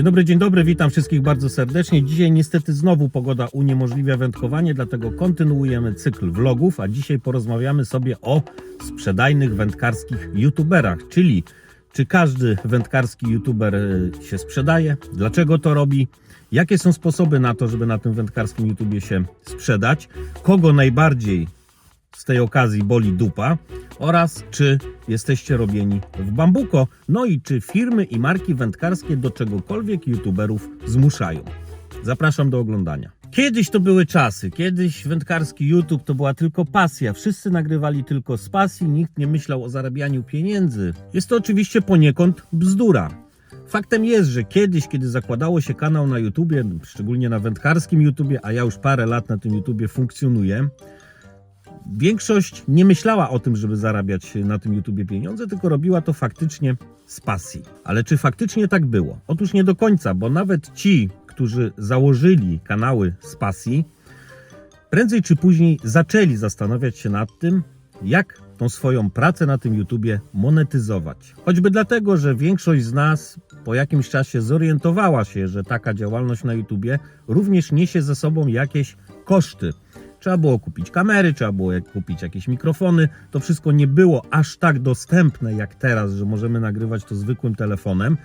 Dzień dobry, dzień dobry, witam wszystkich bardzo serdecznie. Dzisiaj niestety znowu pogoda uniemożliwia wędkowanie, dlatego kontynuujemy cykl vlogów, a dzisiaj porozmawiamy sobie o sprzedajnych wędkarskich youtuberach, czyli czy każdy wędkarski youtuber e, się sprzedaje, dlaczego to robi, jakie są sposoby na to, żeby na tym wędkarskim YouTubie się sprzedać, kogo najbardziej z tej okazji boli dupa oraz czy jesteście robieni w bambuko, no i czy firmy i marki wędkarskie do czegokolwiek youtuberów zmuszają. Zapraszam do oglądania. Kiedyś to były czasy, kiedyś wędkarski YouTube to była tylko pasja. Wszyscy nagrywali tylko z pasji, nikt nie myślał o zarabianiu pieniędzy. Jest to oczywiście poniekąd bzdura. Faktem jest, że kiedyś, kiedy zakładało się kanał na YouTubie, szczególnie na wędkarskim YouTubie, a ja już parę lat na tym YouTubie funkcjonuję, większość nie myślała o tym, żeby zarabiać na tym YouTubie pieniądze, tylko robiła to faktycznie z pasji. Ale czy faktycznie tak było? Otóż nie do końca, bo nawet ci, którzy założyli kanały z pasji, prędzej czy później zaczęli zastanawiać się nad tym, jak tą swoją pracę na tym YouTubie monetyzować. Choćby dlatego, że większość z nas po jakimś czasie zorientowała się, że taka działalność na YouTubie również niesie ze sobą jakieś koszty. Trzeba było kupić kamery, trzeba było kupić jakieś mikrofony. To wszystko nie było aż tak dostępne jak teraz, że możemy nagrywać to zwykłym telefonem.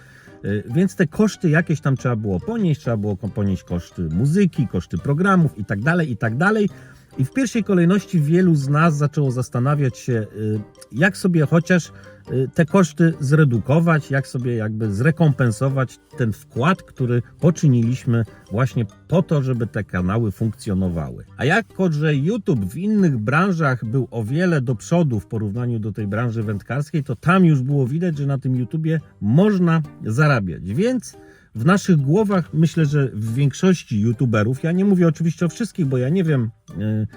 Y, Więc te koszty jakieś tam trzeba było ponieść, trzeba było ponieść koszty muzyki, koszty programów i tak dalej, i tak dalej. I w pierwszej kolejności wielu z nas zaczęło zastanawiać się, y, jak sobie chociaż te koszty zredukować, jak sobie jakby zrekompensować ten wkład, który poczyniliśmy właśnie po to, żeby te kanały funkcjonowały. A jako, że YouTube w innych branżach był o wiele do przodu w porównaniu do tej branży wędkarskiej, to tam już było widać, że na tym YouTubie można zarabiać. Więc w naszych głowach myślę, że w większości YouTuberów, ja nie mówię oczywiście o wszystkich, bo ja nie wiem. Yy,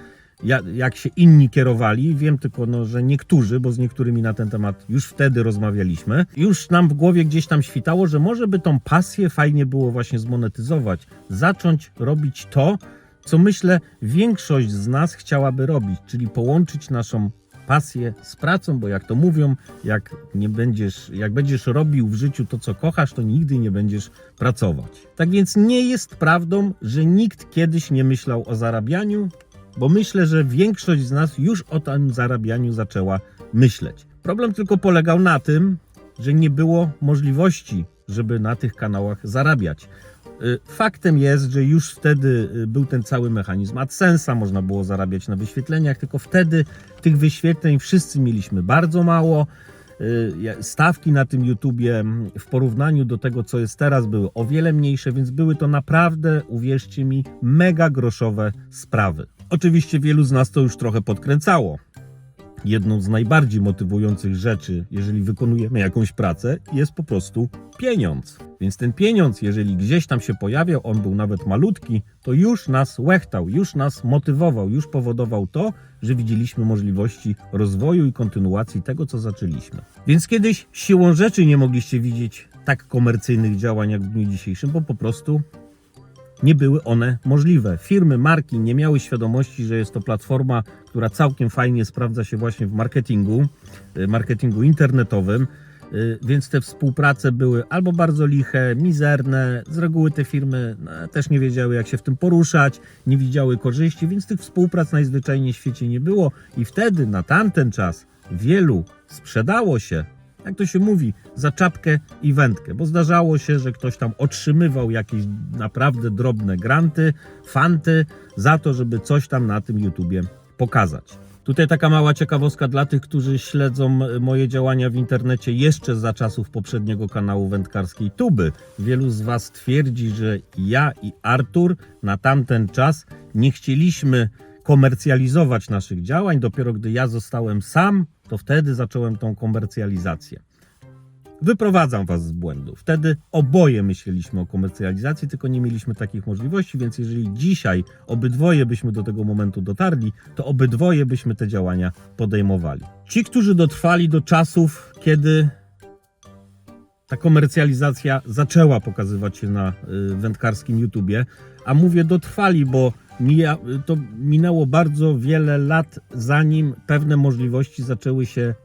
ja- jak się inni kierowali. Wiem tylko, no, że niektórzy, bo z niektórymi na ten temat już wtedy rozmawialiśmy, już nam w głowie gdzieś tam świtało, że może by tą pasję fajnie było właśnie zmonetyzować, zacząć robić to, co myślę większość z nas chciałaby robić, czyli połączyć naszą pasję z pracą, bo jak to mówią, jak nie będziesz, jak będziesz robił w życiu to, co kochasz, to nigdy nie będziesz pracować. Tak więc nie jest prawdą, że nikt kiedyś nie myślał o zarabianiu, bo myślę, że większość z nas już o tym zarabianiu zaczęła myśleć. Problem tylko polegał na tym, że nie było możliwości, żeby na tych kanałach zarabiać. Y, Faktem jest, że już wtedy y, był ten cały mechanizm AdSense'a, można było zarabiać na wyświetleniach, tylko wtedy tych wyświetleń wszyscy mieliśmy bardzo mało. Y, Stawki na tym YouTubie w porównaniu do tego, co jest teraz, były o wiele mniejsze, więc były to naprawdę, uwierzcie mi, mega groszowe sprawy. Oczywiście wielu z nas to już trochę podkręcało. Jedną z najbardziej motywujących rzeczy, jeżeli wykonujemy jakąś pracę, jest po prostu pieniądz. Więc ten pieniądz, jeżeli gdzieś tam się pojawiał, on był nawet malutki, to już nas łechtał, już nas motywował, już powodował to, że widzieliśmy możliwości rozwoju i kontynuacji tego, co zaczęliśmy. Więc kiedyś siłą rzeczy nie mogliście widzieć tak komercyjnych działań jak w dniu dzisiejszym, bo po prostu nie były one możliwe. Firmy, marki nie miały świadomości, że jest to platforma, która całkiem fajnie sprawdza się właśnie w marketingu, y, marketingu internetowym. y, Więc te współprace były albo bardzo liche, mizerne. Z reguły te firmy no, też nie wiedziały, jak się w tym poruszać, nie widziały korzyści, więc tych współprac najzwyczajniej w świecie nie było. I wtedy, na tamten czas, wielu sprzedało się jak to się mówi, za czapkę i wędkę, bo zdarzało się, że ktoś tam otrzymywał jakieś naprawdę drobne granty, fanty za to, żeby coś tam na tym YouTubie pokazać. Tutaj taka mała ciekawostka dla tych, którzy śledzą moje działania w internecie jeszcze za czasów poprzedniego kanału wędkarskiej Tuby. Wielu z Was twierdzi, że ja i Artur na tamten czas nie chcieliśmy komercjalizować naszych działań. Dopiero gdy ja zostałem sam, to wtedy zacząłem tą komercjalizację. Wyprowadzam Was z błędu. Wtedy oboje myśleliśmy o komercjalizacji, tylko nie mieliśmy takich możliwości, więc jeżeli dzisiaj obydwoje byśmy do tego momentu dotarli, to obydwoje byśmy te działania podejmowali. Ci, którzy dotrwali do czasów, kiedy ta komercjalizacja zaczęła pokazywać się na y, wędkarskim YouTubie, a mówię dotrwali, bo mija, to minęło bardzo wiele lat, zanim pewne możliwości zaczęły się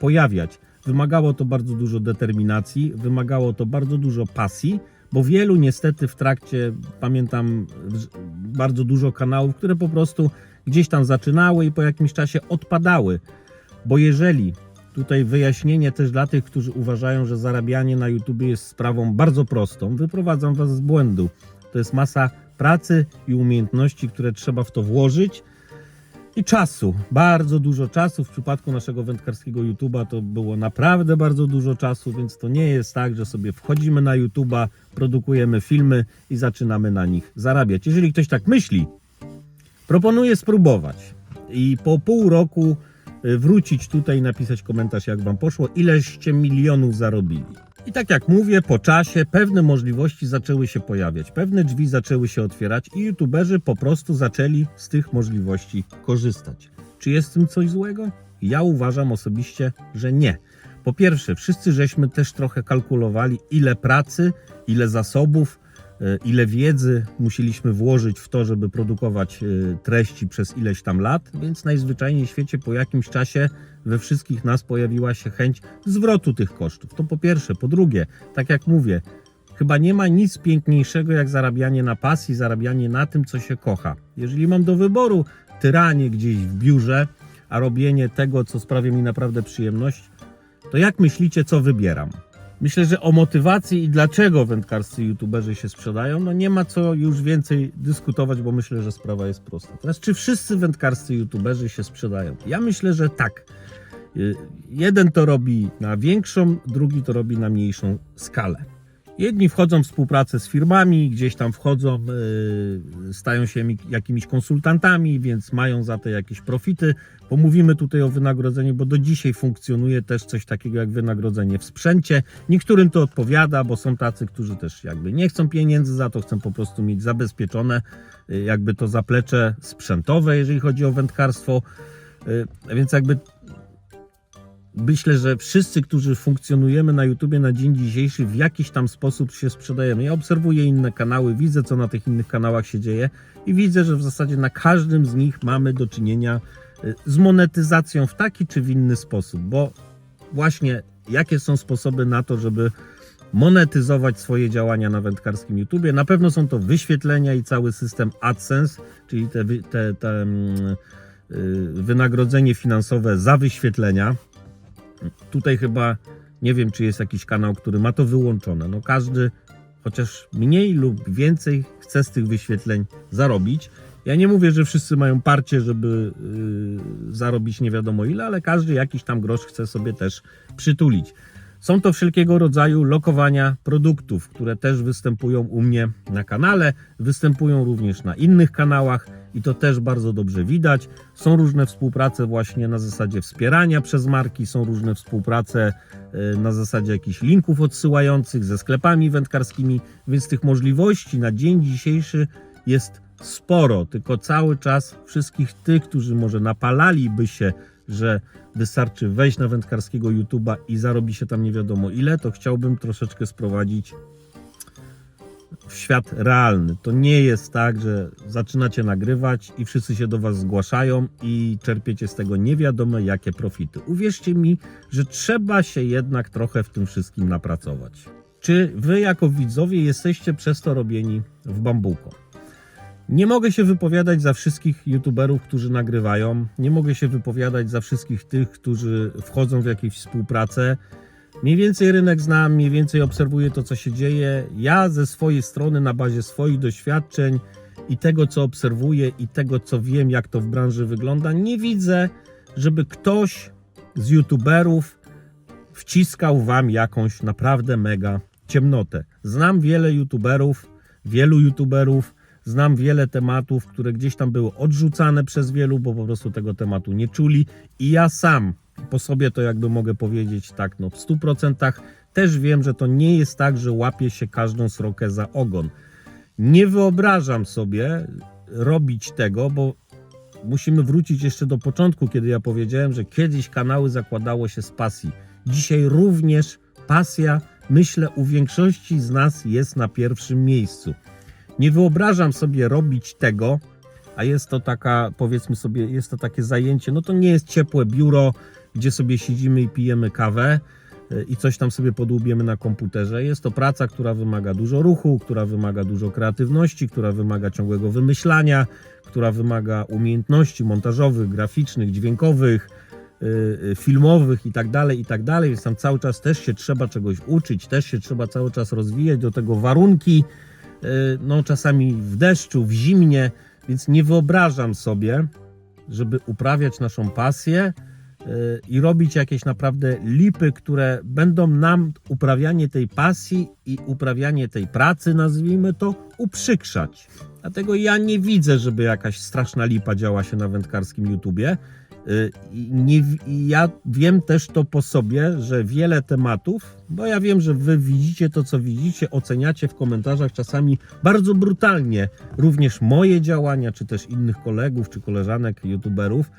pojawiać. Wymagało to bardzo dużo determinacji, wymagało to bardzo dużo pasji, bo wielu niestety w trakcie, pamiętam bardzo dużo kanałów, które po prostu gdzieś tam zaczynały i po jakimś czasie odpadały. Bo jeżeli tutaj wyjaśnienie też dla tych, którzy uważają, że zarabianie na YouTube jest sprawą bardzo prostą, wyprowadzam Was z błędu. To jest masa pracy i umiejętności, które trzeba w to włożyć i czasu. Bardzo dużo czasu. W przypadku naszego wędkarskiego YouTube'a to było naprawdę bardzo dużo czasu, więc to nie jest tak, że sobie wchodzimy na YouTube'a, produkujemy filmy i zaczynamy na nich zarabiać. Jeżeli ktoś tak myśli, proponuję spróbować i po pół roku y, wrócić tutaj i napisać komentarz, jak Wam poszło, ileście milionów zarobili. I tak jak mówię, po czasie pewne możliwości zaczęły się pojawiać, pewne drzwi zaczęły się otwierać i youtuberzy po prostu zaczęli z tych możliwości korzystać. Czy jest w tym coś złego? Ja uważam osobiście, że nie. Po pierwsze, wszyscy żeśmy też trochę kalkulowali, ile pracy, ile zasobów, e, ile wiedzy musieliśmy włożyć w to, żeby produkować e, treści przez ileś tam lat, więc najzwyczajniej w świecie po jakimś czasie we wszystkich nas pojawiła się chęć zwrotu tych kosztów. To po pierwsze. Po drugie, tak jak mówię, chyba nie ma nic piękniejszego jak zarabianie na pasji, zarabianie na tym, co się kocha. Jeżeli mam do wyboru tyranie gdzieś w biurze, a robienie tego, co sprawia mi naprawdę przyjemność, to jak myślicie, co wybieram? Myślę, że o motywacji i dlaczego wędkarscy youtuberzy się sprzedają, no nie ma co już więcej dyskutować, bo myślę, że sprawa jest prosta. Teraz, czy wszyscy wędkarscy youtuberzy się sprzedają? Ja myślę, że tak. Y, Jeden to robi na większą, drugi to robi na mniejszą skalę. Jedni wchodzą w współpracę z firmami, gdzieś tam wchodzą, yy, stają się mi- jakimiś konsultantami, więc mają za to jakieś profity. Pomówimy tutaj o wynagrodzeniu, bo do dzisiaj funkcjonuje też coś takiego jak wynagrodzenie w sprzęcie. Niektórym to odpowiada, bo są tacy, którzy też jakby nie chcą pieniędzy za to, chcą po prostu mieć zabezpieczone yy, jakby to zaplecze sprzętowe, jeżeli chodzi o wędkarstwo. Yy, Więc jakby myślę, że wszyscy, którzy funkcjonujemy na YouTubie na dzień dzisiejszy, w jakiś tam sposób się sprzedajemy. Ja obserwuję inne kanały, widzę, co na tych innych kanałach się dzieje i widzę, że w zasadzie na każdym z nich mamy do czynienia y, z monetyzacją w taki czy w inny sposób, bo właśnie jakie są sposoby na to, żeby monetyzować swoje działania na wędkarskim YouTubie. Na pewno są to wyświetlenia i cały system AdSense, czyli te, te, te mm, y, wynagrodzenie finansowe za wyświetlenia. Tutaj chyba nie wiem, czy jest jakiś kanał, który ma to wyłączone. No każdy, chociaż mniej lub więcej, chce z tych wyświetleń zarobić. Ja nie mówię, że wszyscy mają parcie, żeby yy, zarobić nie wiadomo ile, ale każdy jakiś tam grosz chce sobie też przytulić. Są to wszelkiego rodzaju lokowania produktów, które też występują u mnie na kanale, występują również na innych kanałach i to też bardzo dobrze widać. Są różne współprace właśnie na zasadzie wspierania przez marki, są różne współprace e, na zasadzie jakichś linków odsyłających ze sklepami wędkarskimi, więc tych możliwości na dzień dzisiejszy jest sporo, tylko cały czas wszystkich tych, którzy może napalaliby się, że wystarczy wejść na wędkarskiego YouTube'a i zarobi się tam nie wiadomo ile, to chciałbym troszeczkę sprowadzić świat realny. To nie jest tak, że zaczynacie nagrywać i wszyscy się do Was zgłaszają i czerpiecie z tego nie wiadomo jakie profity. Uwierzcie mi, że trzeba się jednak trochę w tym wszystkim napracować. Czy Wy jako widzowie jesteście przez to robieni w bambuko? Nie mogę się wypowiadać za wszystkich youtuberów, którzy nagrywają. Nie mogę się wypowiadać za wszystkich tych, którzy wchodzą w jakieś współpracę. Mniej więcej rynek znam, mniej więcej obserwuję to, co się dzieje. Ja ze swojej strony, na bazie swoich doświadczeń i tego, co obserwuję, i tego, co wiem, jak to w branży wygląda, nie widzę, żeby ktoś z youtuberów wciskał wam jakąś naprawdę mega ciemnotę. Znam wiele youtuberów, wielu youtuberów, znam wiele tematów, które gdzieś tam były odrzucane przez wielu, bo po prostu tego tematu nie czuli i ja sam po sobie to jakby mogę powiedzieć tak, no w 100% też wiem, że to nie jest tak, że łapie się każdą srokę za ogon. Nie wyobrażam sobie robić tego, bo musimy wrócić jeszcze do początku, kiedy ja powiedziałem, że kiedyś kanały zakładało się z pasji. Dzisiaj również pasja, myślę, u większości z nas jest na pierwszym miejscu. Nie wyobrażam sobie robić tego, a jest to taka, powiedzmy sobie, jest to takie zajęcie, no to nie jest ciepłe biuro, gdzie sobie siedzimy i pijemy kawę, y, i coś tam sobie podłubiemy na komputerze. Jest to praca, która wymaga dużo ruchu, która wymaga dużo kreatywności, która wymaga ciągłego wymyślania, która wymaga umiejętności montażowych, graficznych, dźwiękowych, y, y, filmowych i tak dalej, i tak dalej, więc tam cały czas też się trzeba czegoś uczyć, też się trzeba cały czas rozwijać, do tego warunki, no czasami w deszczu, w zimnie, więc nie wyobrażam sobie, żeby uprawiać naszą pasję i robić jakieś naprawdę lipy, które będą nam uprawianie tej pasji i uprawianie tej pracy, nazwijmy to, uprzykrzać. Dlatego ja nie widzę, żeby jakaś straszna lipa działa się na wędkarskim YouTubie. Y, nie, ja wiem też to po sobie, że wiele tematów, bo ja wiem, że wy widzicie to, co widzicie, oceniacie w komentarzach czasami bardzo brutalnie również moje działania, czy też innych kolegów, czy koleżanek, youtuberów.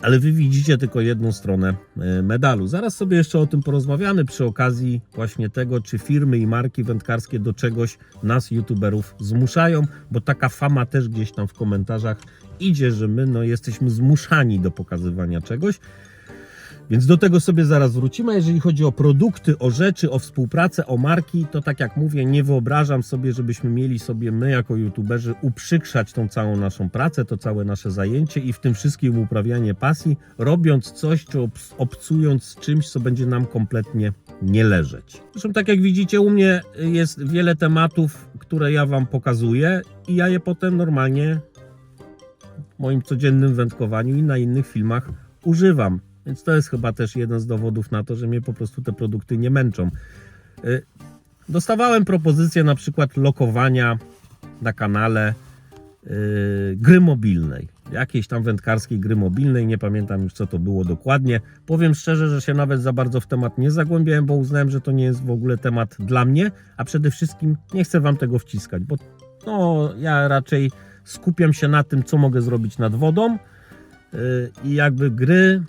Ale wy widzicie tylko jedną stronę y, medalu. Zaraz sobie jeszcze o tym porozmawiamy przy okazji właśnie tego, czy firmy i marki wędkarskie do czegoś nas, youtuberów, zmuszają, bo taka fama też gdzieś tam w komentarzach idzie, że my no, jesteśmy zmuszani do pokazywania czegoś. Więc do tego sobie zaraz wrócimy. Jeżeli chodzi o produkty, o rzeczy, o współpracę, o marki, to tak jak mówię, nie wyobrażam sobie, żebyśmy mieli sobie my jako youtuberzy uprzykrzać tą całą naszą pracę, to całe nasze zajęcie i w tym wszystkim uprawianie pasji, robiąc coś czy obcując czymś, co będzie nam kompletnie nie leżeć. Zresztą tak jak widzicie, u mnie jest wiele tematów, które ja Wam pokazuję i ja je potem normalnie w moim codziennym wędkowaniu i na innych filmach używam. Więc to jest chyba też jeden z dowodów na to, że mnie po prostu te produkty nie męczą. Y, Dostawałem propozycję na przykład lokowania na kanale y, gry mobilnej. Jakiejś tam wędkarskiej gry mobilnej, nie pamiętam już co to było dokładnie. Powiem szczerze, że się nawet za bardzo w temat nie zagłębiałem, bo uznałem, że to nie jest w ogóle temat dla mnie, a przede wszystkim nie chcę Wam tego wciskać, bo no, ja raczej skupiam się na tym, co mogę zrobić nad wodą yy, i jakby gry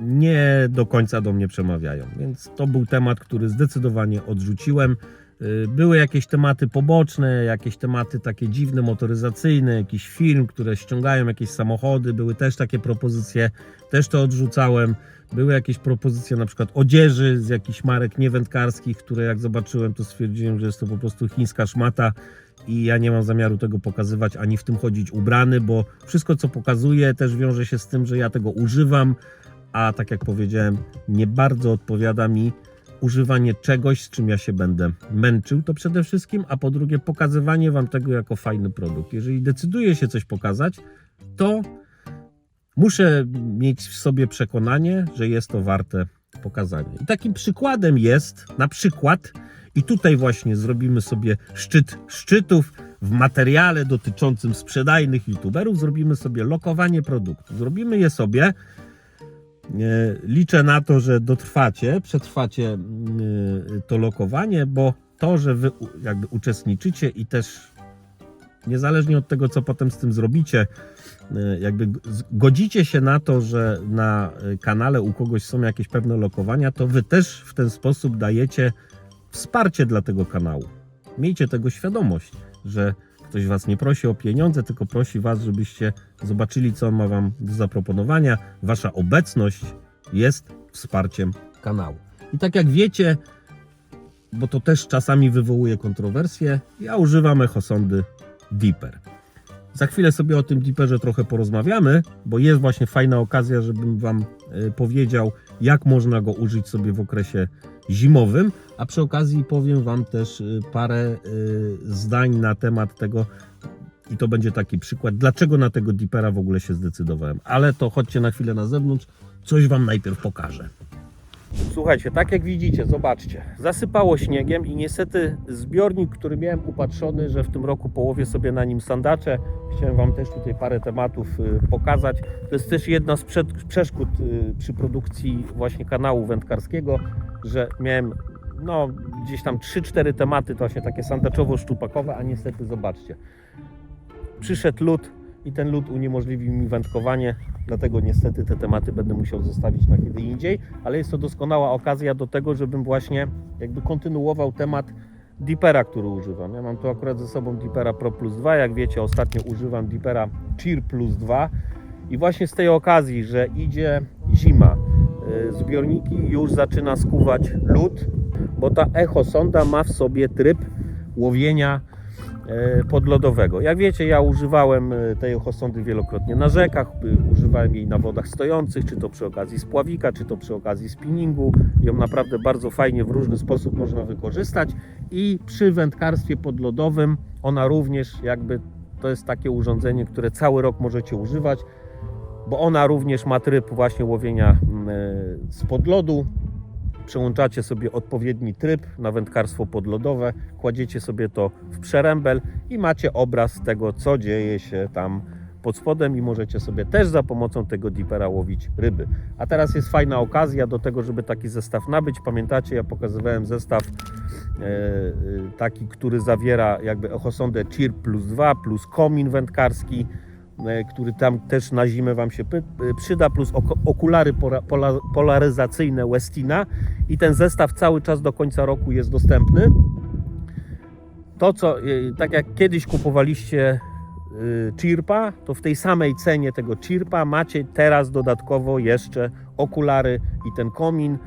nie do końca do mnie przemawiają. Więc to był temat, który zdecydowanie odrzuciłem. Yy, Były jakieś tematy poboczne, jakieś tematy takie dziwne, motoryzacyjne, jakiś film, które ściągają jakieś samochody. Były też takie propozycje, też to odrzucałem. Były jakieś propozycje na przykład odzieży z jakichś marek niewędkarskich, które jak zobaczyłem, to stwierdziłem, że jest to po prostu chińska szmata i ja nie mam zamiaru tego pokazywać ani w tym chodzić ubrany, bo wszystko co pokazuję też wiąże się z tym, że ja tego używam, a tak jak powiedziałem, nie bardzo odpowiada mi używanie czegoś, z czym ja się będę męczył, to przede wszystkim, a po drugie pokazywanie Wam tego jako fajny produkt. Jeżeli decyduję się coś pokazać, to muszę mieć w sobie przekonanie, że jest to warte pokazania. I takim przykładem jest na przykład, i tutaj właśnie zrobimy sobie szczyt szczytów w materiale dotyczącym sprzedajnych youtuberów, zrobimy sobie lokowanie produktu. Zrobimy je sobie. E, Liczę na to, że dotrwacie, przetrwacie e, to lokowanie, bo to, że wy jakby uczestniczycie i też niezależnie od tego, co potem z tym zrobicie, e, jakby godzicie się na to, że na kanale u kogoś są jakieś pewne lokowania, to wy też w ten sposób dajecie wsparcie dla tego kanału. Miejcie tego świadomość, że ktoś was nie prosi o pieniądze, tylko prosi was, żebyście zobaczyli, co on ma wam do zaproponowania. Wasza obecność jest wsparciem kanału. I tak jak wiecie, bo to też czasami wywołuje kontrowersje, ja używam echosondy Deeper. Za chwilę sobie o tym Deeperze trochę porozmawiamy, bo jest właśnie fajna okazja, żebym Wam e, powiedział, jak można go użyć sobie w okresie zimowym, a przy okazji powiem Wam też e, parę e, zdań na temat tego, i to będzie taki przykład, dlaczego na tego Deepera w ogóle się zdecydowałem. Ale to chodźcie na chwilę na zewnątrz, coś Wam najpierw pokażę. Słuchajcie, tak jak widzicie, zobaczcie, zasypało śniegiem i niestety zbiornik, który miałem upatrzony, że w tym roku połowię sobie na nim sandacze, chciałem Wam też tutaj parę tematów y, pokazać. To jest też jedna z przeszkód y, przy produkcji właśnie kanału wędkarskiego, że miałem no gdzieś tam 3-4 tematy, to właśnie takie sandaczowo-szczupakowe, a niestety zobaczcie, przyszedł lód i ten lód uniemożliwił mi wędkowanie, dlatego niestety te tematy będę musiał zostawić na kiedy indziej, ale jest to doskonała okazja do tego, żebym właśnie jakby kontynuował temat Deepera, który używam. Ja mam tu akurat ze sobą Deepera Pro Plus 2, jak wiecie ostatnio używam Deepera Cheer Plus 2 i właśnie z tej okazji, że idzie zima, e, zbiorniki już zaczyna skuwać lód, bo ta echosonda ma w sobie tryb łowienia podlodowego. Jak wiecie, ja używałem e, tej echosondy wielokrotnie na rzekach, y, używałem jej na wodach stojących, czy to przy okazji spławika, czy to przy okazji spinningu. Ją naprawdę bardzo fajnie w różny sposób można wykorzystać i przy wędkarstwie podlodowym ona również jakby to jest takie urządzenie, które cały rok możecie używać, bo ona również ma tryb właśnie łowienia mm, e, z podlodu. Przełączacie sobie odpowiedni tryb na wędkarstwo podlodowe, kładziecie sobie to w przerębel i macie obraz tego, co dzieje się tam pod spodem i możecie sobie też za pomocą tego dipera łowić ryby. A teraz jest fajna okazja do tego, żeby taki zestaw nabyć. Pamiętacie, ja pokazywałem zestaw e, e, taki, który zawiera jakby echosondę CIR plus 2 plus komin wędkarski, który tam też na zimę Wam się e, przyda, plus okulary polaryzacyjne Westina i ten zestaw cały czas do końca roku jest dostępny. To, co e, tak jak kiedyś kupowaliście Chirpa, to w tej samej cenie tego Chirpa macie teraz dodatkowo jeszcze okulary i ten komin.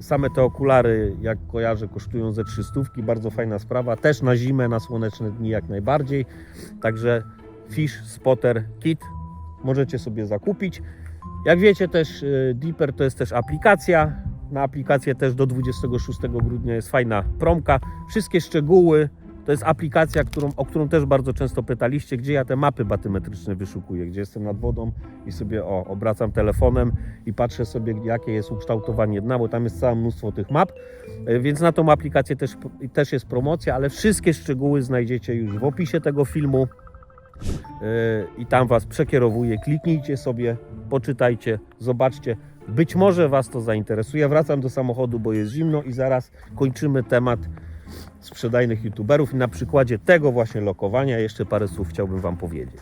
Same te okulary, jak kojarzę, kosztują ze 300, bardzo fajna sprawa. Też na zimę, na słoneczne dni jak najbardziej. Także Fish Spotter Kit możecie sobie zakupić. Jak wiecie też y, Deeper to jest też aplikacja. Na aplikację też do 26 grudnia jest fajna promka. Wszystkie szczegóły to jest aplikacja, którą, o którą też bardzo często pytaliście, gdzie ja te mapy batymetryczne wyszukuję, gdzie jestem nad wodą i sobie o, obracam telefonem i patrzę sobie, jakie jest ukształtowanie dna, bo tam jest całe mnóstwo tych map, E, więc na tą aplikację też, też jest promocja, ale wszystkie szczegóły znajdziecie już w opisie tego filmu i tam Was przekierowuję. Kliknijcie sobie, poczytajcie, zobaczcie. Być może Was to zainteresuje. Wracam do samochodu, bo jest zimno i zaraz kończymy temat sprzedajnych youtuberów. I na przykładzie tego właśnie lokowania jeszcze parę słów chciałbym Wam powiedzieć.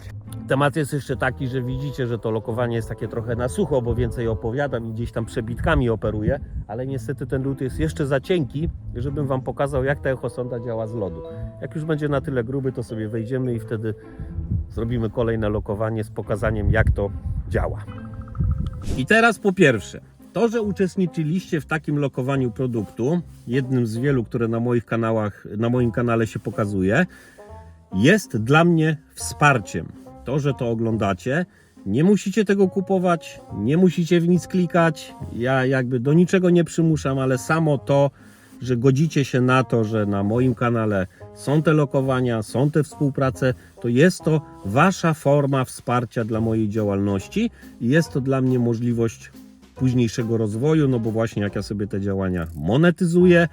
Temat jest jeszcze taki, że widzicie, że to lokowanie jest takie trochę na sucho, bo więcej opowiadam i gdzieś tam przebitkami operuję, ale niestety ten lód jest jeszcze za cienki, żebym Wam pokazał, jak ta echosonda działa z lodu. Jak już będzie na tyle gruby, to sobie wejdziemy i wtedy zrobimy kolejne lokowanie z pokazaniem, jak to działa. I teraz po pierwsze, to, że uczestniczyliście w takim lokowaniu produktu, jednym z wielu, które na moich kanałach, na moim kanale się pokazuje, jest dla mnie wsparciem. To, że to oglądacie, nie musicie tego kupować, nie musicie w nic klikać. Ja jakby do niczego nie przymuszam, ale samo to, że godzicie się na to, że na moim kanale są te lokowania, są te współprace, to jest to wasza forma wsparcia dla mojej działalności i jest to dla mnie możliwość późniejszego rozwoju, no bo właśnie jak ja sobie te działania monetyzuję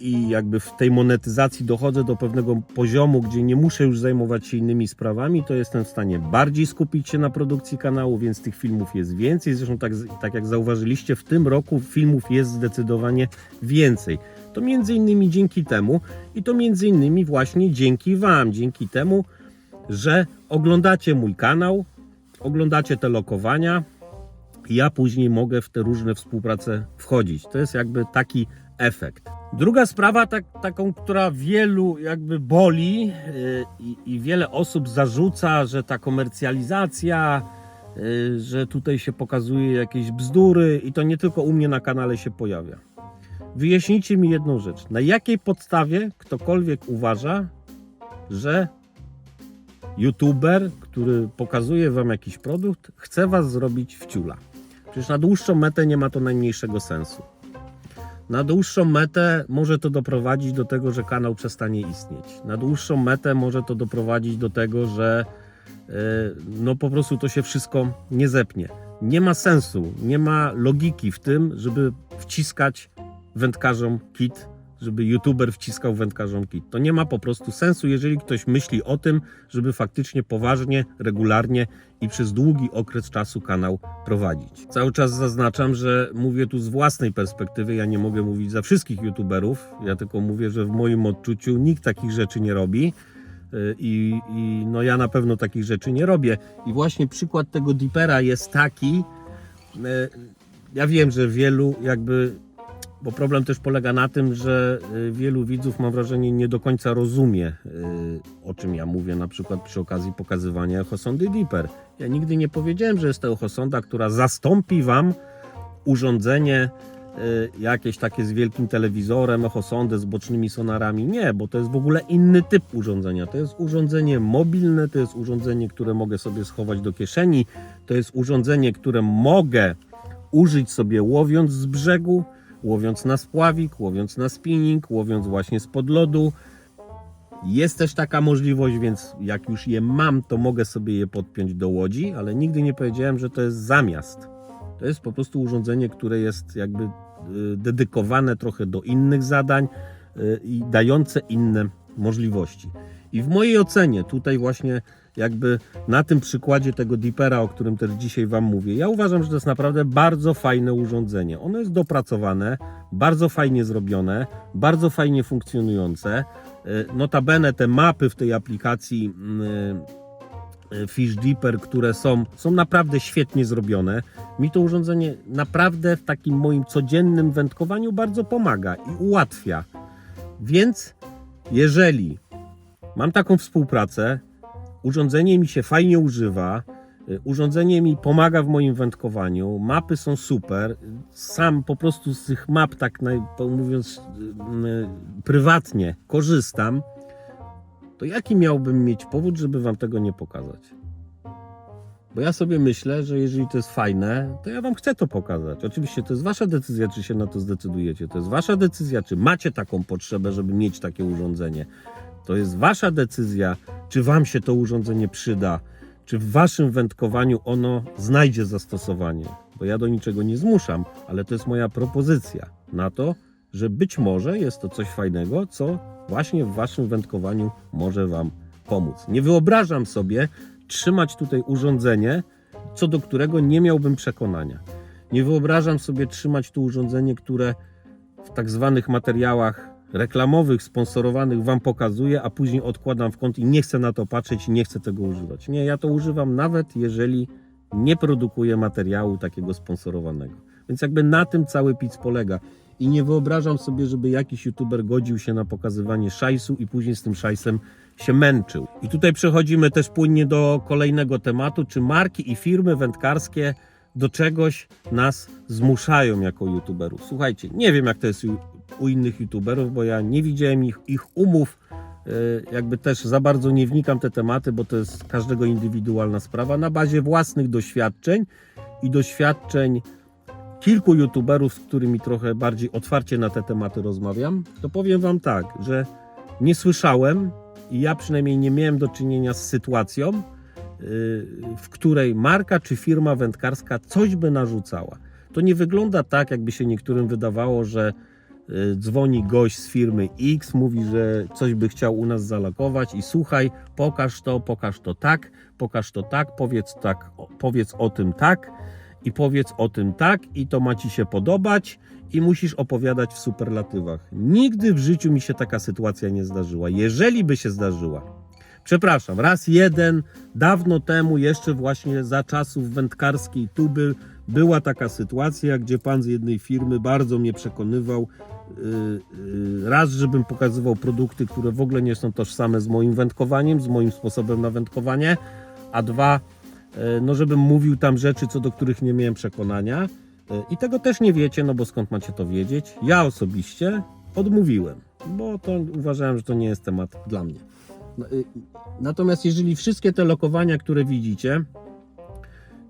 i jakby w tej monetyzacji dochodzę do pewnego poziomu, gdzie nie muszę już zajmować się innymi sprawami, to jestem w stanie bardziej skupić się na produkcji kanału, więc tych filmów jest więcej. Zresztą tak, tak jak zauważyliście, w tym roku filmów jest zdecydowanie więcej. To między innymi dzięki temu i to między innymi właśnie dzięki Wam, dzięki temu, że oglądacie mój kanał, oglądacie te lokowania, ja później mogę w te różne współprace wchodzić. To jest jakby taki efekt. Druga sprawa, tak, taką, która wielu jakby boli yy, i, wiele osób zarzuca, że ta komercjalizacja, yy, że tutaj się pokazuje jakieś bzdury i to nie tylko u mnie na kanale się pojawia. Wyjaśnijcie mi jedną rzecz. Na jakiej podstawie ktokolwiek uważa, że youtuber, który pokazuje wam jakiś produkt, chce was zrobić w ciula? Przecież na dłuższą metę nie ma to najmniejszego sensu. Na dłuższą metę może to doprowadzić do tego, że kanał przestanie istnieć. Na dłuższą metę może to doprowadzić do tego, że yy, no po prostu to się wszystko nie zepnie. Nie ma sensu, nie ma logiki w tym, żeby wciskać wędkarzom kit, żeby youtuber wciskał wędkarzom kit. To nie ma po prostu sensu, jeżeli ktoś myśli o tym, żeby faktycznie poważnie, regularnie i przez długi okres czasu kanał prowadzić. Cały czas zaznaczam, że mówię tu z własnej perspektywy, ja nie mogę mówić za wszystkich youtuberów, ja tylko mówię, że w moim odczuciu nikt takich rzeczy nie robi. Yy, I, I no ja na pewno takich rzeczy nie robię. I właśnie przykład tego Deepera jest taki. yy, Ja wiem, że wielu jakby Bo problem też polega na tym, że y, wielu widzów, mam wrażenie, nie do końca rozumie, y, o czym ja mówię, na przykład przy okazji pokazywania echosondy Deeper. Ja nigdy nie powiedziałem, że jest to echosonda, która zastąpi Wam urządzenie y, jakieś takie z wielkim telewizorem, echosondę z bocznymi sonarami. Nie, bo to jest w ogóle inny typ urządzenia. To jest urządzenie mobilne, to jest urządzenie, które mogę sobie schować do kieszeni, to jest urządzenie, które mogę użyć sobie łowiąc z brzegu, łowiąc na spławik, łowiąc na spinning, łowiąc właśnie spod lodu. Jest też taka możliwość, więc jak już je mam, to mogę sobie je podpiąć do łodzi, ale nigdy nie powiedziałem, że to jest zamiast. To jest po prostu urządzenie, które jest jakby y, dedykowane trochę do innych zadań y, i dające inne możliwości. I w mojej ocenie, tutaj właśnie jakby na tym przykładzie tego Deepera, o którym też dzisiaj Wam mówię, ja uważam, że to jest naprawdę bardzo fajne urządzenie. Ono jest dopracowane, bardzo fajnie zrobione, bardzo fajnie funkcjonujące. Y, Notabene te mapy w tej aplikacji y, Fish Deeper, które są, są naprawdę świetnie zrobione. Mi to urządzenie naprawdę w takim moim codziennym wędkowaniu bardzo pomaga i ułatwia. Więc jeżeli mam taką współpracę, urządzenie mi się fajnie używa, y, urządzenie mi pomaga w moim wędkowaniu, mapy są super, sam po prostu z tych map, tak mówiąc y, y, prywatnie, korzystam, to jaki miałbym mieć powód, żeby wam tego nie pokazać? Bo ja sobie myślę, że jeżeli to jest fajne, to ja wam chcę to pokazać. Oczywiście to jest wasza decyzja, czy się na to zdecydujecie. To jest wasza decyzja, czy macie taką potrzebę, żeby mieć takie urządzenie. To jest wasza decyzja, czy wam się to urządzenie przyda, czy w waszym wędkowaniu ono znajdzie zastosowanie. Bo ja do niczego nie zmuszam, ale to jest moja propozycja na to, że być może jest to coś fajnego, co właśnie w waszym wędkowaniu może wam pomóc. Nie wyobrażam sobie trzymać tutaj urządzenie, co do którego nie miałbym przekonania. Nie wyobrażam sobie trzymać tu urządzenie, które w tak zwanych materiałach reklamowych, sponsorowanych wam pokazuję, a później odkładam w kąt i nie chcę na to patrzeć i nie chcę tego używać. Nie, ja to używam nawet jeżeli nie produkuję materiału takiego sponsorowanego. Więc jakby na tym cały pic polega. I nie wyobrażam sobie, żeby jakiś youtuber godził się na pokazywanie szajsu i później z tym szajsem się męczył. I tutaj przechodzimy też płynnie do kolejnego tematu, czy marki i firmy wędkarskie do czegoś nas zmuszają jako youtuberów. Słuchajcie, nie wiem jak to jest u, innych youtuberów, bo ja nie widziałem ich, ich umów, yy, jakby też za bardzo nie wnikam te tematy, bo to jest każdego indywidualna sprawa. Na bazie własnych doświadczeń i doświadczeń kilku youtuberów, z którymi trochę bardziej otwarcie na te tematy rozmawiam, to powiem Wam tak, że nie słyszałem i ja przynajmniej nie miałem do czynienia z sytuacją, yy, w której marka czy firma wędkarska coś by narzucała. To nie wygląda tak, jakby się niektórym wydawało, że dzwoni gość z firmy X, mówi, że coś by chciał u nas zalakować i słuchaj, pokaż to, pokaż to tak, pokaż to tak, powiedz tak, powiedz o tym tak i powiedz o tym tak i to ma ci się podobać i musisz opowiadać w superlatywach. Nigdy w życiu mi się taka sytuacja nie zdarzyła. Jeżeli by się zdarzyła, przepraszam, raz jeden, dawno temu, jeszcze właśnie za czasów wędkarskiej tuby, była taka sytuacja, gdzie pan z jednej firmy bardzo mnie przekonywał, raz, żebym pokazywał produkty, które w ogóle nie są tożsame z moim wędkowaniem, z moim sposobem na wędkowanie, a dwa, E, no żebym mówił tam rzeczy, co do których nie miałem przekonania. I tego też nie wiecie, no bo skąd macie to wiedzieć? Ja osobiście odmówiłem, bo to uważałem, że to nie jest temat dla mnie. No, y, Natomiast jeżeli wszystkie te lokowania, które widzicie,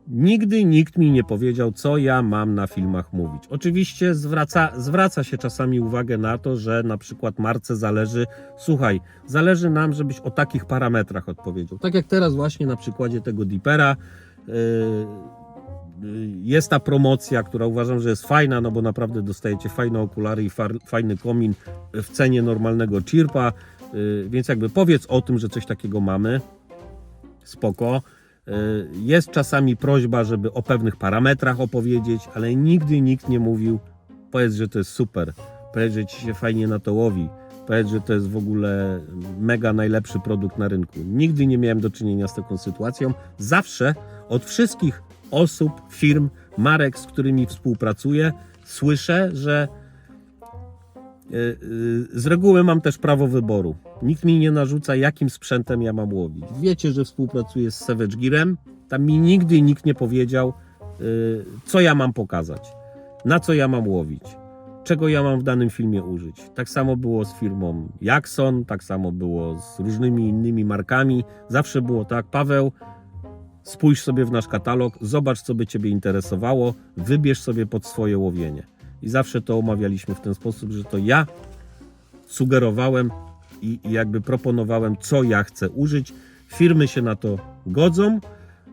nigdy nikt mi nie powiedział, co ja mam na filmach mówić. Oczywiście zwraca, zwraca się czasami uwagę na to, że na przykład marce zależy, słuchaj, zależy nam, żebyś o takich parametrach odpowiedział. Tak jak teraz właśnie na przykładzie tego Deepera. Yy, yy, jest ta promocja, która uważam, że jest fajna, no bo naprawdę dostajecie fajne okulary i far, fajny komin w cenie normalnego chirpa, yy, więc jakby powiedz o tym, że coś takiego mamy. Spoko. Y, Jest czasami prośba, żeby o pewnych parametrach opowiedzieć, ale nigdy nikt nie mówił, powiedz, że to jest super, powiedz, że ci się fajnie na to łowi, powiedz, że to jest w ogóle mega najlepszy produkt na rynku. Nigdy nie miałem do czynienia z taką sytuacją. Zawsze od wszystkich osób, firm, marek, z którymi współpracuję, słyszę, że Z reguły mam też prawo wyboru. Nikt mi nie narzuca, jakim sprzętem ja mam łowić. Wiecie, że współpracuję z Savage Gearem. Tam mi nigdy nikt nie powiedział, y, co ja mam pokazać, na co ja mam łowić, czego ja mam w danym filmie użyć. Tak samo było z firmą Jackson, tak samo było z różnymi innymi markami. Zawsze było tak, Paweł, spójrz sobie w nasz katalog, zobacz, co by Ciebie interesowało, wybierz sobie pod swoje łowienie. I zawsze to omawialiśmy w ten sposób, że to ja sugerowałem i, jakby proponowałem, co ja chcę użyć. Firmy się na to godzą,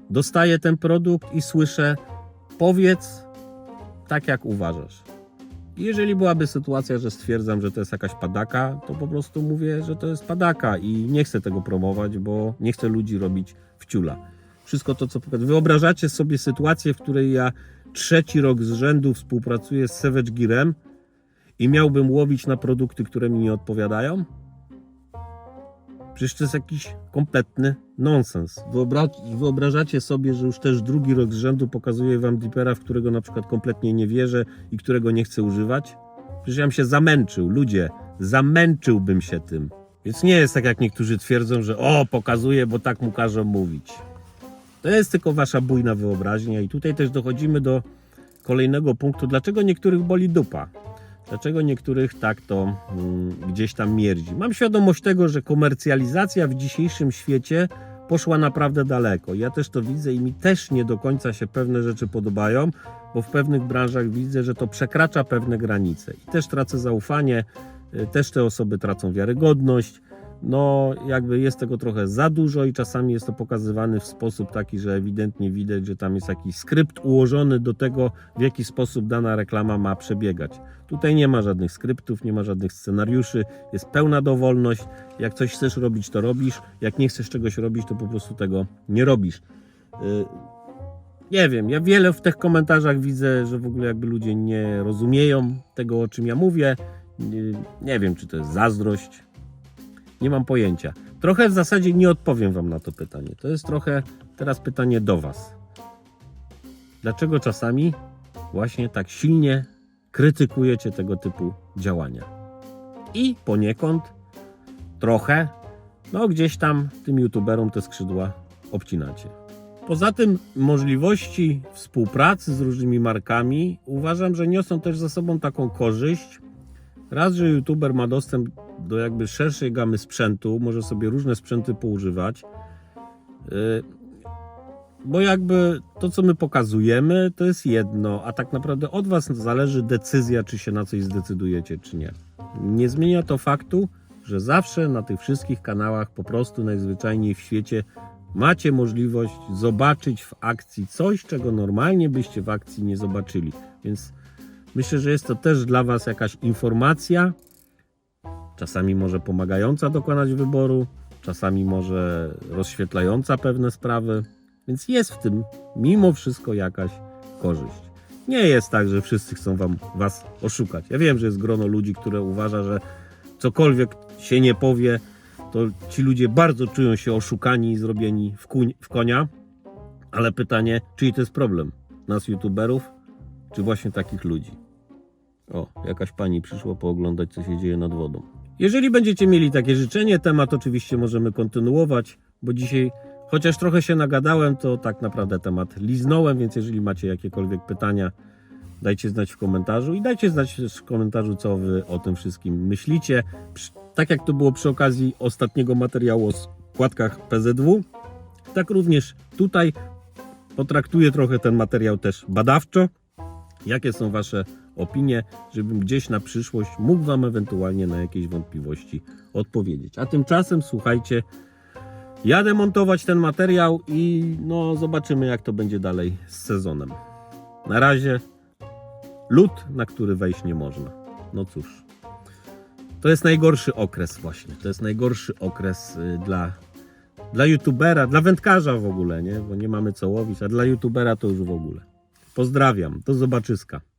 dostaję ten produkt i słyszę, powiedz tak, jak uważasz. Jeżeli byłaby sytuacja, że stwierdzam, że to jest jakaś padaka, to po prostu mówię, że to jest padaka i nie chcę tego promować, bo nie chcę ludzi robić w ciula. Wszystko to, co. Wyobrażacie sobie sytuację, w której ja trzeci rok z rzędu współpracuję z Savage Gearem i miałbym łowić na produkty, które mi nie odpowiadają? Przecież to jest jakiś kompletny nonsens. Wyobra- wyobrażacie sobie, że już też drugi rok z rzędu pokazuję wam Deepera, w którego na przykład kompletnie nie wierzę i którego nie chcę używać? Przecież ja bym się zamęczył, ludzie, zamęczyłbym się tym. Więc nie jest tak, jak niektórzy twierdzą, że o, pokazuje, bo tak mu każą mówić. To jest tylko wasza bujna wyobraźnia i tutaj też dochodzimy do kolejnego punktu, dlaczego niektórych boli dupa. Dlaczego niektórych tak to mm, gdzieś tam mierdzi? Mam świadomość tego, że komercjalizacja w dzisiejszym świecie poszła naprawdę daleko. Ja też to widzę i mi też nie do końca się pewne rzeczy podobają, bo w pewnych branżach widzę, że to przekracza pewne granice. I też tracę zaufanie, y, też te osoby tracą wiarygodność. No, jakby jest tego trochę za dużo i czasami jest to pokazywane w sposób taki, że ewidentnie widać, że tam jest jakiś skrypt ułożony do tego, w jaki sposób dana reklama ma przebiegać. Tutaj nie ma żadnych skryptów, nie ma żadnych scenariuszy, jest pełna dowolność. Jak coś chcesz robić, to robisz. Jak nie chcesz czegoś robić, to po prostu tego nie robisz. Yy, Nie wiem, ja wiele w tych komentarzach widzę, że w ogóle jakby ludzie nie rozumieją tego, o czym ja mówię. Nie, nie wiem, czy to jest zazdrość. Nie mam pojęcia. Trochę w zasadzie nie odpowiem Wam na to pytanie. To jest trochę teraz pytanie do Was. Dlaczego czasami właśnie tak silnie krytykujecie tego typu działania? I poniekąd trochę, no gdzieś tam tym youtuberom te skrzydła obcinacie. Poza tym możliwości współpracy z różnymi markami uważam, że niosą też za sobą taką korzyść. Raz, że youtuber ma dostęp do jakby szerszej gamy sprzętu, może sobie różne sprzęty poużywać. Yy, Bo jakby to, co my pokazujemy, to jest jedno, a tak naprawdę od Was zależy decyzja, czy się na coś zdecydujecie, czy nie. Nie zmienia to faktu, że zawsze na tych wszystkich kanałach po prostu najzwyczajniej w świecie macie możliwość zobaczyć w akcji coś, czego normalnie byście w akcji nie zobaczyli. Więc myślę, że jest to też dla Was jakaś informacja, czasami może pomagająca dokonać wyboru, czasami może rozświetlająca pewne sprawy, więc jest w tym mimo wszystko jakaś korzyść. Nie jest tak, że wszyscy chcą wam, Was oszukać. Ja wiem, że jest grono ludzi, które uważa, że cokolwiek się nie powie, to ci ludzie bardzo czują się oszukani i zrobieni w, kuń, w konia, ale pytanie, czyj to jest problem? Nas, youtuberów, czy właśnie takich ludzi? O, jakaś pani przyszła pooglądać, co się dzieje nad wodą. Jeżeli będziecie mieli takie życzenie, temat oczywiście możemy kontynuować, bo dzisiaj, chociaż trochę się nagadałem, to tak naprawdę temat liznąłem, więc jeżeli macie jakiekolwiek pytania, dajcie znać w komentarzu i dajcie znać w komentarzu, co wy o tym wszystkim myślicie. Tak jak to było przy okazji ostatniego materiału o składkach PZW, tak również tutaj potraktuję trochę ten materiał też badawczo. Jakie są Wasze opinie, żebym gdzieś na przyszłość mógł Wam ewentualnie na jakieś wątpliwości odpowiedzieć. A tymczasem słuchajcie, jadę montować ten materiał i no zobaczymy jak to będzie dalej z sezonem. Na razie lód, na który wejść nie można. No cóż. To jest najgorszy okres właśnie. To jest najgorszy okres y, dla, dla youtubera, dla wędkarza w ogóle, nie? Bo nie mamy co łowić, a dla youtubera to już w ogóle. Pozdrawiam, do zobaczyska.